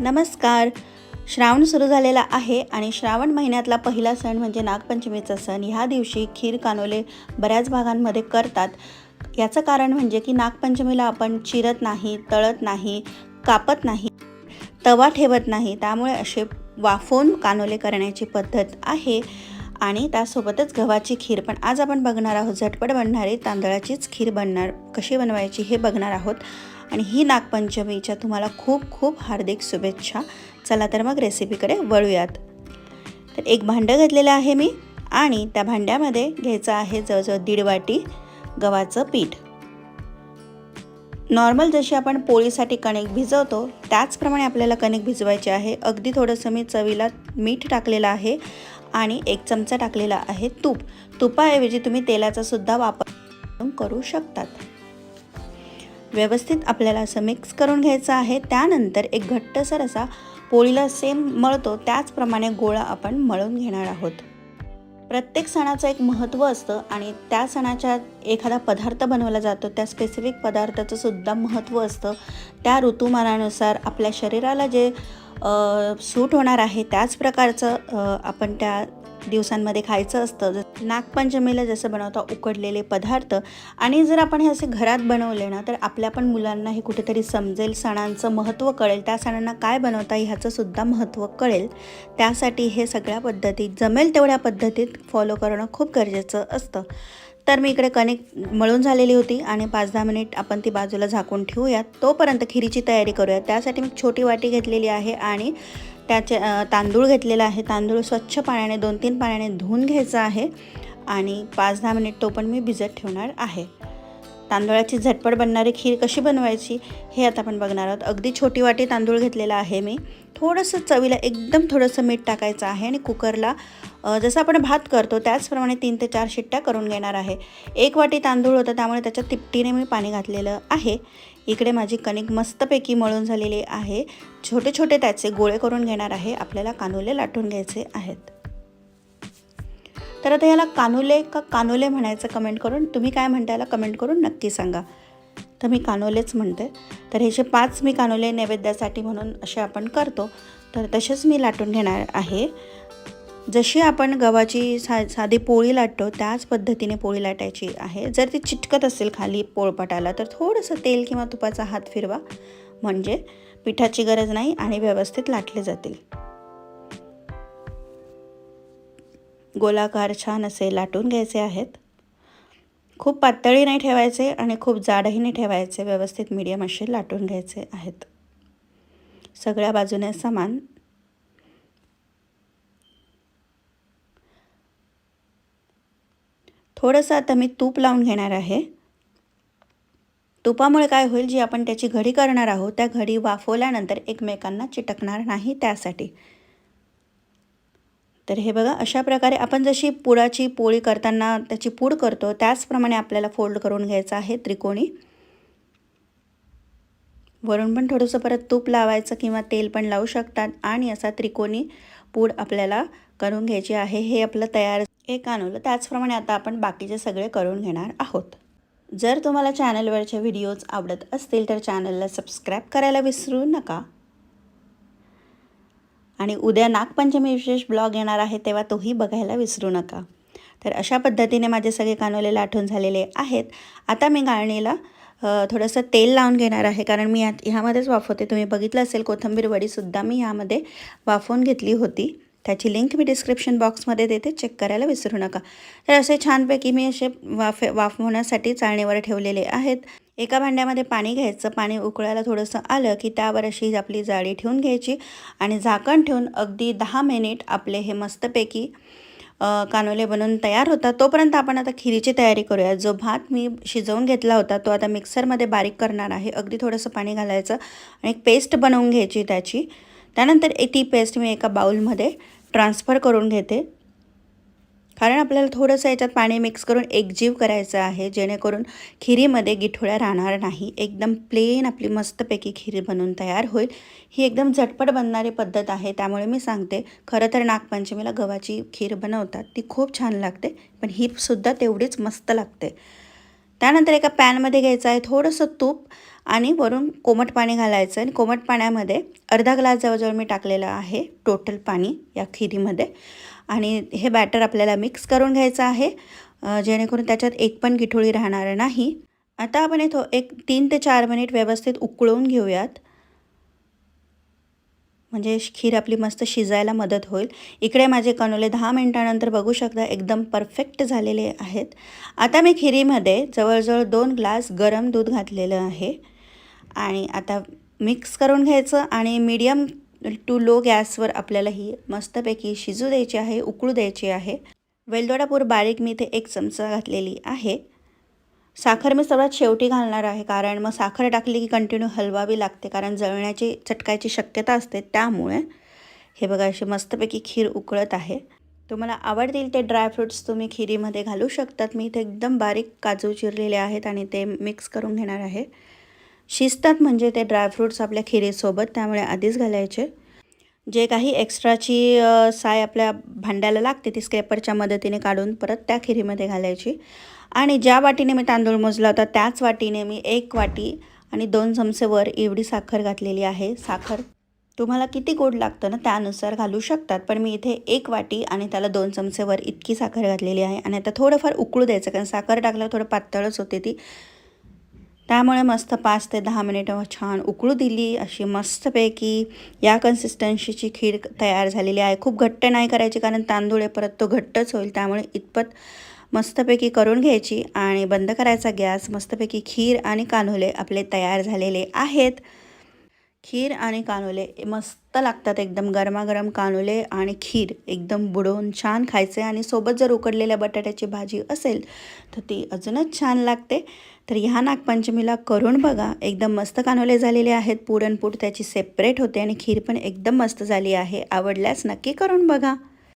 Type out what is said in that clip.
नमस्कार. श्रावण सुरू झालेला आहे आणि श्रावण महिन्यातला पहिला सण म्हणजे नागपंचमीचा सण. ह्या दिवशी खीर कानोले बऱ्याच भागांमध्ये करतात. याचं कारण म्हणजे की नागपंचमीला आपण चिरत नाही तळत नाही कापत नाही तवा ठेवत नाही. त्यामुळे असे वाफवून कानोले करण्याची पद्धत आहे. आणि त्यासोबतच गव्हाची खीर पण. आज आपण बघणार आहोत झटपट बनणारी तांदळाचीच खीर बनणार कशी बनवायची हे बघणार आहोत. आणि ही नागपंचमीच्या तुम्हाला खूप खूप हार्दिक शुभेच्छा. चला तर मग रेसिपीकडे वळूयात. तर एक भांडं घेतलेलं आहे मी आणि त्या भांड्यामध्ये घ्यायचं आहे जवळजवळ दीड वाटी गव्हाचं पीठ. नॉर्मल जशी आपण पोळीसाठी कणिक भिजवतो त्याचप्रमाणे आपल्याला कणिक भिजवायचे आहे. अगदी थोडंसं मी चवीला मीठ टाकलेलं आहे. आणि एक चमचा टाकलेला आहे तूप. तुपाऐवजी तुम्ही तेलाचा सुद्धा वापर करू शकतात. व्यवस्थित आपल्याला असं मिक्स करून घ्यायचं आहे. त्यानंतर एक घट्टसर असा पोळीला सेम मळतो. त्याचप्रमाणे गोळा आपण मळून घेणार आहोत. प्रत्येक सणाचं एक महत्त्व असतं आणि त्या सणाच्या एखादा पदार्थ बनवला जातो. त्या स्पेसिफिक पदार्थाचं सुद्धा महत्त्व असतं. त्या ऋतुमानानुसार आपल्या शरीराला जे सूट होणार आहे त्याच प्रकारचं आपण त्या दिवसांमध्ये खायचं असतं. जर नागपंचमीला जसं बनवता उकडलेले पदार्थ आणि जर आपण हे असे घरात बनवले ना तर आपल्या पण मुलांना हे कुठेतरी समजेल सणांचं महत्त्व कळेल. त्या सणांना काय बनवता ह्याचं सुद्धा महत्त्व कळेल. त्यासाठी हे सगळ्या पद्धतीत जमेल तेवढ्या पद्धतीत फॉलो करणं खूप गरजेचं असतं. तर मी इकडे कणिक मळून झालेली होती आणि पाच दहा मिनिट आपण ती बाजूला झाकून ठेवूयात. तोपर्यंत खिरीची तयारी करूयात. त्यासाठी मी छोटी वाटी घेतलेली आहे आणि त्याचे तांदूळ घेतलेला आहे. तांदूळ स्वच्छ पाण्याने दोन तीन पाण्याने धुवून घ्यायचं आहे आणि पाच दहा मिनिट तो पण मी भिजत ठेवणार आहे. तांदळाची झटपट बनणारी खीर कशी बनवायची हे आता आपण बघणार आहोत. अगदी छोटी वाटी तांदूळ घेतलेला आहे मी. थोडंसं चवीला एकदम थोडंसं मीठ टाकायचं आहे आणि कुकरला जसं आपण भात करतो त्याचप्रमाणे तीन ते चार शिट्ट्या करून घेणार आहे. एक वाटी तांदूळ होतं त्यामुळे त्याच्या तिपटीने मी पाणी घातलेलं आहे. इकडे माझी कणिक मस्तपैकी मळून झालेली आहे. छोटे छोटे त्याचे गोळे करून घेणार आहे. आपल्याला कानुले लाटून घ्यायचे आहेत. तर आता याला कानोले का कानोले म्हणायचं कमेंट करून तुम्ही काय म्हणता याला कमेंट करून नक्की सांगा. तर मी कानोलेच म्हणते. तर हे जे पाच मी कानोले नैवेद्यासाठी म्हणून असे आपण करतो तर तसेच मी लाटून घेणार आहे. जशी आपण गव्हाची सा साधी पोळी लाटतो त्याच पद्धतीने पोळी लाटायची आहे. जर ती चिटकत असेल खाली पोळपाटाला तर थोडंसं तेल किंवा तुपाचा हात फिरवा. म्हणजे पिठाची गरज नाही आणि व्यवस्थित लाटले जातील. गोलाकार छान असे लाटून घ्यायचे आहेत. खूप पातळी नाही ठेवायचे आणि खूप जाडही नाही ठेवायचे. व्यवस्थित मीडियम असे लाटून घ्यायचे आहेत. सगळ्या बाजूने समान. थोडंसं आता मी तूप लावून घेणार आहे. तुपामुळे काय होईल जी आपण त्याची घडी करणार आहोत त्या घडी वाफवल्यानंतर एकमेकांना चिटकणार नाही त्यासाठी. तर हे बघा अशा प्रकारे आपण जशी पुडाची पोळी करताना त्याची पूड करतो त्याचप्रमाणे आपल्याला फोल्ड करून घ्यायचं आहे त्रिकोणी. वरून पण थोडंसं परत तूप लावायचं किंवा तेल पण लावू शकतात आणि असा त्रिकोणी पूड आपल्याला करून घ्यायची आहे. हे आपलं तयार एक आणवलं त्याचप्रमाणे आता आपण बाकीचे सगळे करून घेणार आहोत. जर तुम्हाला चॅनलवरचे व्हिडिओज आवडत असतील तर चॅनलला सबस्क्राईब करायला विसरू नका. आणि उद्या नागपंचमी विशेष ब्लॉग येणार आहे तेव्हा तोही बघायला विसरू नका. तर अशा पद्धतीने माझे सगळे कानोले लाटून झालेले आहेत. आता मी गाळणीला थोडंसं तेल लावून घेणार आहे कारण मी यात ह्यामध्येच वाफवते. तुम्ही बघितलं असेल कोथंबीर वडीसुद्धा मी ह्यामध्ये वाफवून घेतली होती. त्याची लिंक मी डिस्क्रिप्शन बॉक्समध्ये देते चेक करायला विसरू नका. तर असे छानपैकी मी असे वाफे वाफवण्यासाठी चाळणीवर ठेवलेले आहेत. एका भांड्यामध्ये पाणी घ्यायचं पाणी उकळायला थोडंसं आलं की त्यावर अशी आपली जाळी ठेवून घ्यायची आणि झाकण ठेवून अगदी दहा मिनिट आपले हे मस्तपैकी कानोले बनवून तयार होतात. तोपर्यंत आपण आता खिरीची तयारी करूया. जो भात मी शिजवून घेतला होता तो आता मिक्सरमध्ये बारीक करणार आहे. अगदी थोडंसं पाणी घालायचं आणि एक पेस्ट बनवून घ्यायची त्याची. त्यानंतर ती पेस्ट मी एका बाऊलमध्ये ट्रान्सफर करून घेते. कारण आपल्याला थोडंसं याच्यात पाणी मिक्स करून एकजीव करायचं आहे जेणेकरून खिरीमध्ये गिठोळ्या राहणार नाही. एकदम प्लेन आपली मस्तपैकी खीर बनवून तयार होईल. ही एकदम झटपट बनणारी पद्धत आहे. त्यामुळे मी सांगते खरं तर नागपंचमीला गव्हाची खीर बनवतात ती खूप छान लागते पण ही सुद्धा तेवढीच मस्त लागते. त्यानंतर एका पॅनमध्ये घ्यायचं आहे थोडंसं तूप आणि वरून कोमट पाणी घालायचं आणि कोमट पाण्यामध्ये अर्धा ग्लास जवळजवळ मी टाकलेलं आहे टोटल पाणी या खिरीमध्ये. आणि हे बॅटर आपल्याला मिक्स करून घ्यायचं आहे. जेणेकरून त्याच्यात एक पण गिठोळी राहणार नाही. आता आपण इथं एक तीन ते चार मिनिट व्यवस्थित उकळून घेऊयात. म्हणजे खीर आपली मस्त शिजायला मदत होईल. इकडे माझे कणोले दहा मिनटानंतर बघू शकता एकदम परफेक्ट झालेले आहेत. आता मी खिरीमध्ये जवळजवळ दोन ग्लास गरम दूध घातलेलं आहे. आणि आता मिक्स करून घ्यायचं आणि मीडियम टू लो गॅसवर आपल्याला ही मस्तपैकी शिजू द्यायची आहे उकळू द्यायची आहे. वेलदोडापूर बारीक मी इथे एक चमचा घातलेली आहे. साखर मी सर्वात शेवटी घालणार आहे कारण मग साखर टाकली की कंटिन्यू हलवावी लागते कारण जळण्याची चटकायची शक्यता असते त्यामुळे. हे बघा अशी मस्तपैकी खीर उकळत आहे. तुम्हाला आवडतील ते ड्रायफ्रुट्स तुम्ही खिरीमध्ये घालू शकतात. मी इथे एकदम बारीक काजू चिरलेले आहेत आणि ते मिक्स करून घेणार आहे. शिजतात म्हणजे ते ड्रायफ्रुट्स आपल्या खिरीसोबत त्यामुळे आधीच घालायचे. जे काही एक्स्ट्राची साय आपल्या भांड्याला लागते ती स्क्रेपरच्या मदतीने काढून परत त्या खिरीमध्ये घालायची. आणि ज्या वाटीने मी तांदूळ मोजला होता त्याच वाटीने मी एक वाटी आणि दोन चमचेवर एवढी साखर घातलेली आहे. साखर तुम्हाला किती गोड लागतं ना त्यानुसार घालू शकतात पण मी इथे एक वाटी आणि त्याला दोन चमचेवर इतकी साखर घातलेली आहे. आणि आता थोडंफार उकळू द्यायचं कारण साखर टाकल्यावर थोडं पातळच होते ती. त्यामुळे मस्त पाच ते दहा मिनिटं छान उकळू दिली अशी मस्तपैकी या कन्सिस्टन्सीची खीर तयार झालेली आहे. खूप घट्ट नाही करायची कारण तांदूळ आहे परत तो घट्टच होईल त्यामुळे इतपत मस्तपैकी करून घ्यायची आणि बंद करायचा गॅस. मस्तपैकी खीर आणि कान्होले आपले तयार झालेले आहेत. खीर आणि कानोले मस्त लागतात एकदम गरमागरम कानोले आणि खीर. एकदम बुडवून छान खायचे आणि सोबत जर उकडलेल्या बटाट्याची भाजी असेल तर ती अजूनच छान लागते. तर ह्या नागपंचमीला करून बघा. एकदम मस्त कानोले झालेले आहेत. पुरणपूड त्याची सेपरेट होते आणि खीर पण एकदम मस्त झाली आहे. आवडल्यास नक्की करून बघा.